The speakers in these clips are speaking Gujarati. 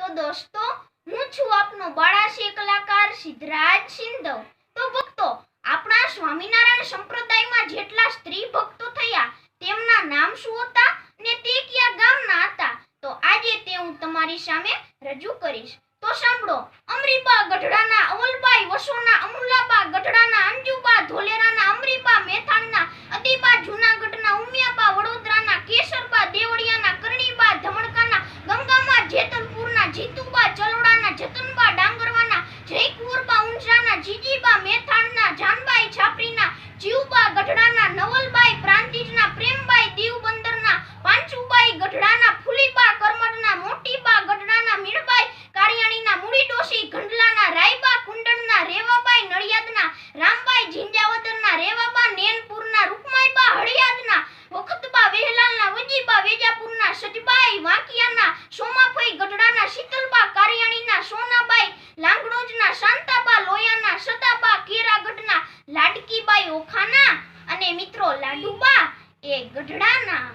તો દોસ્તો, હું છું આપનો બાળાશી કલાકાર સિદ્ધરાજ સિંધવ. તો ભક્તો, આપણા સ્વામિનારાયણ સંપ્રદાયમાં જેટલા સ્ત્રી ભક્તો થયા, તેમના નામ શું હતા ને તે કયા ગામના હતા? તો આજે તે હું તમારી સામે રજૂ કરીશ. તો સાંભળો, અમરીબા ગઢડાના અવલબાઈ વસોના અમુલાબા જીતુબા ચલોડાના જતનબા, ડાંગરવાના જયકુંવરબા ઉંજરાના જીજીબા, મેથાણના જાનબાઈ છાપરીના જીવબા ગઢડાના, નવલબાઈ પ્રાંતિજના, પ્રેમબાઈ દીવબંદરના, પાંચુબાઈ ગઢડાના, ફુલીબા કરમડના મોટીબા ગઢડાના, મીણબાઈ કારિયાણીના મૂડી ગંડલાના, રાયબા કુંડળના, રેવાબાઈ નડિયાદના, રામબાઈ ઝિંજાવદરના રેવાબા નેનપુરના રૂપમાઈબા હળિયાદના વખતબા વેહલાલના, વજીબા વેજાપુરના, સજબાઈ વાંકિયાના લાડકીબાઈ ઓખાના અને મિત્રો લાડુબા એ ગઢડાના.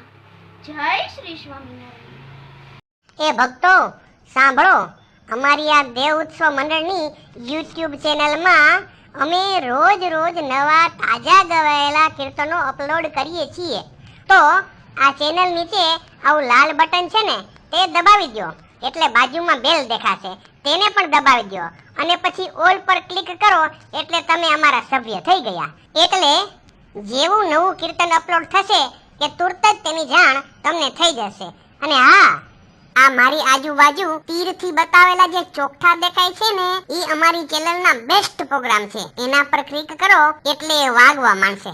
જય શ્રી સ્વામિનારાયણ. એ ભક્તો, સાંભળો, અમારી આ દેવ ઉત્સવ મંડળની યુટ્યુબ ચેનલમાં અમે રોજ રોજ નવા તાજા ગવાયેલા કીર્તનો અપલોડ કરીએ છીએ. તો આ ચેનલ નીચે આવું લાલ બટન છે ને, તે દબાવી દો એટલે બાજુમાં બેલ દેખાશે. તેને પણ દબાવી દો અને પછી ઓલ પર ક્લિક કરો એટલે તમે અમારા સભ્ય થઈ ગયા. એટલે જેવું નવું કીર્તન અપલોડ થશે કે તુરત જ તેની જાણ તમને થઈ જશે. અને હા, આ મારી આજુબાજુ તીરથી બતાવેલા જે ચોખા દેખાય છે ને એ અમારી ચેનલના બેસ્ટ પ્રોગ્રામ છે. એના પર ક્લિક કરો એટલે વાગવા માંડશે.